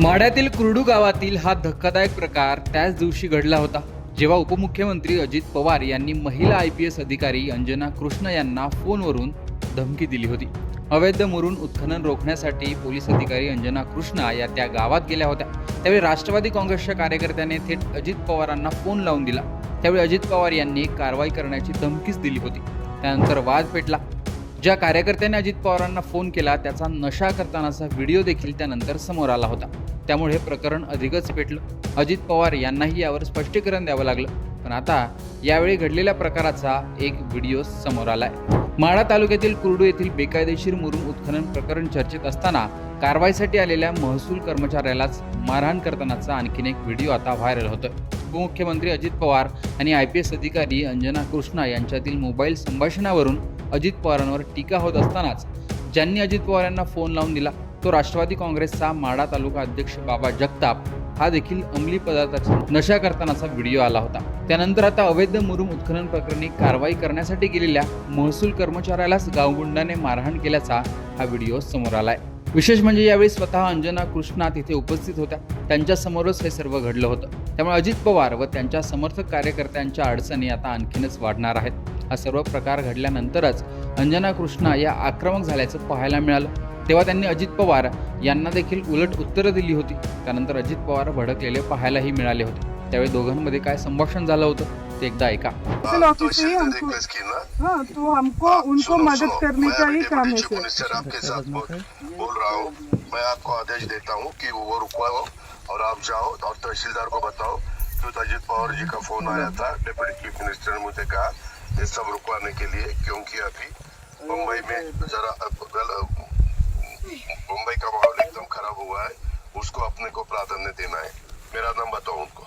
माड्यातील कुर्डू गावातील हा धक्कादायक प्रकार त्याच दिवशी घडला होता. जेव्हा उपमुख्यमंत्री अजित पवार यांनी महिला आय पी एस अधिकारी अंजना कृष्ण यांना फोनवरून धमकी दिली होती. अवैध मुरून उत्खनन रोखण्यासाठी पोलीस अधिकारी अंजना कृष्णा या त्या गावात गेल्या होत्या. त्यावेळी राष्ट्रवादी काँग्रेसच्या कार्यकर्त्याने थेट अजित पवारांना फोन लावून दिला. त्यावेळी अजित पवार यांनी कारवाई करण्याची धमकीच दिली होती. त्यानंतर वाद पेटला. ज्या कार्यकर्त्याने अजित पवारांना फोन केला त्याचा नशा करतानाचा व्हिडिओ देखील त्यानंतर समोर आला होता. त्यामुळे हे प्रकरण अधिकच पेटलं. अजित पवार यांनाही यावर स्पष्टीकरण द्यावं लागलं. पण आता यावेळी घडलेल्या प्रकाराचा एक व्हिडिओ समोर आलाय. माळा तालुक्यातील कुर्डू येथील बेकायदेशीर मुरुम उत्खनन प्रकरण चर्चेत असताना कारवाईसाठी आलेल्या महसूल कर्मचाऱ्यालाच मारहाण करतानाचा आणखीन एक व्हिडिओ आता व्हायरल होतोय. उपमुख्यमंत्री अजित पवार आणि आय पी एस अधिकारी अंजना कृष्णा यांच्यातील मोबाईल संभाषणावरून अजित पवारांवर टीका होत असतानाच ज्यांनी अजित पवार यांना फोन लावून दिला तो राष्ट्रवादी काँग्रेसचा माढा तालुका अध्यक्ष बाबा जगताप हा देखील अंमली पदार्थाचा नशा करतानाचा व्हिडिओ आला होता. त्यानंतर आता अवैध मुरुम उत्खनन प्रकरणी कारवाई करण्यासाठी गेलेल्या महसूल कर्मचाऱ्यालाच गावगुंडाने मारहाण केल्याचा हा व्हिडिओ समोर आलाय. विशेष म्हणजे यावेळी स्वतः अंजना कृष्णा तिथे उपस्थित होत्या. त्यांच्यासमोरच हे सर्व घडलं होतं. त्यामुळे अजित पवार व त्यांच्या समर्थक कार्यकर्त्यांच्या अडचणी आता आणखीनच वाढणार आहेत. हा सर्व प्रकार घडल्यानंतरच अंजना कृष्णा या आक्रमक झाल्याचं पाहायला मिळालं. तेव्हा त्यांनी अजित पवार यांना देखील उलट उत्तरं दिली होती. त्यानंतर अजित पवार भडकलेले पाहायलाही मिळाले होते. त्यावेळी दोघांमध्ये काय संभाषण झालं होतं? ते एकदा ऐका मिनिस्टर ऑफ़िस से ही हमको रिक्वेस्ट की ना? हाँ तो हमको उनको मदद करने का ही काम है मिनिस्टर आपके साथ बोल, रहा हूँ। मैं आपको आदेश देता हूँ कि वो रुकवाओ और आप जाओ और तहसीलदार को बताओ कि अजित पवार जी का फ़ोन आया था डिप्टी चीफ मिनिस्टर ने मुझे कहा ये सब रुकवाने के लिए क्योंकि अभी मुंबई में जरा मुंबई का माहौल एकदम खराब हुआ है उसको अपने को प्राधान्य देना है। मेरा नाम बताओ उनको।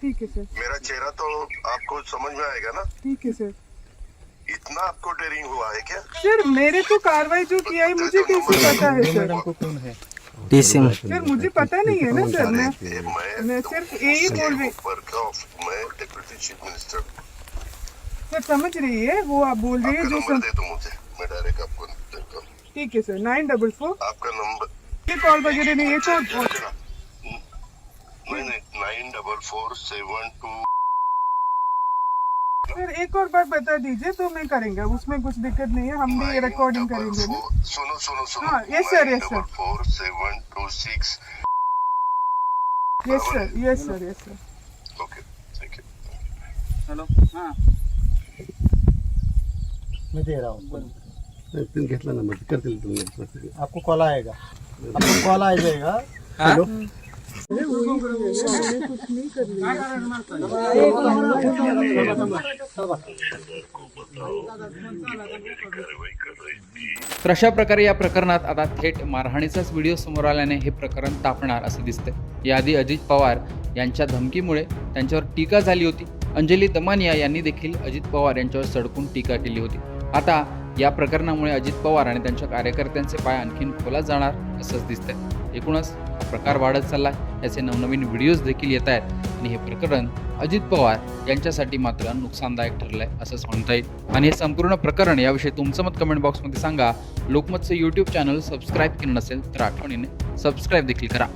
ठीक है सर मेरा चेहरा तो आपको समझ में आएगा ना? ठीक है सर इतना आपको डेरिंग हुआ है क्या? सर मेरे तो कार्रवाई जो किया है मुझे कैसे पता है सर सर मुझे पता नहीं है ना सर मैं मैं मैं सिर्फ़ यही बोल रही ऊपर का मैं डिप्टी चीफ मिनिस्टर सर समझ रही है वो आप बोल रही है जो नंबर सम... दे दो मुझे मैं डायरेक्ट आपको ठीक है सर नाइन डबल फोर आपका नंबर कॉल वगैरह नहीं है तो नहीं नहीं nine double four seven two sir एक और बार बता दीजिए तो मैं करेंगे। उसमें कुछ दिक्कत नहीं है हम भी रिकॉर्डिंग करेंगे ना। सुनो सुनो सुनो। हाँ, yes, sir, yes, sir. Four seven two six yes sir yes sir yes sir okay thank you मैं दे रहा हूँ। पिन घेतला नंबर करतील तुम्ही आपको कॉल आएगा। आपको कॉल आ जाएगा। हेलो? तर अशा प्रकारे या प्रकरणात आता थेट मारहाणीचाच व्हिडिओ समोर आल्याने हे प्रकरण तापणार असं दिसतंय? याआधी अजित पवार यांच्या धमकीमुळे त्यांच्यावर टीका झाली होती. अंजली दमानिया यांनी देखील अजित पवार यांच्यावर सडकून टीका केली होती. आता या प्रकरणामुळे अजित पवार आणि त्यांच्या कार्यकर्त्यांचे पाय आणखीन खोलात जाणार असंच दिसतंय. एकूणच प्रकार वाढत चालला याचे नवनवीन व्हिडिओज देखील येत आहेत. आणि हे प्रकरण अजित पवार यांच्यासाठी मात्र नुकसानदायक ठरलंय असंच म्हणता येईल. आणि हे संपूर्ण प्रकरण याविषयी तुमचं मत कमेंट बॉक्समध्ये सांगा. लोकमतचं यूट्यूब चॅनल सबस्क्राईब केलं नसेल तर आठवणीने सबस्क्राईब देखील करा.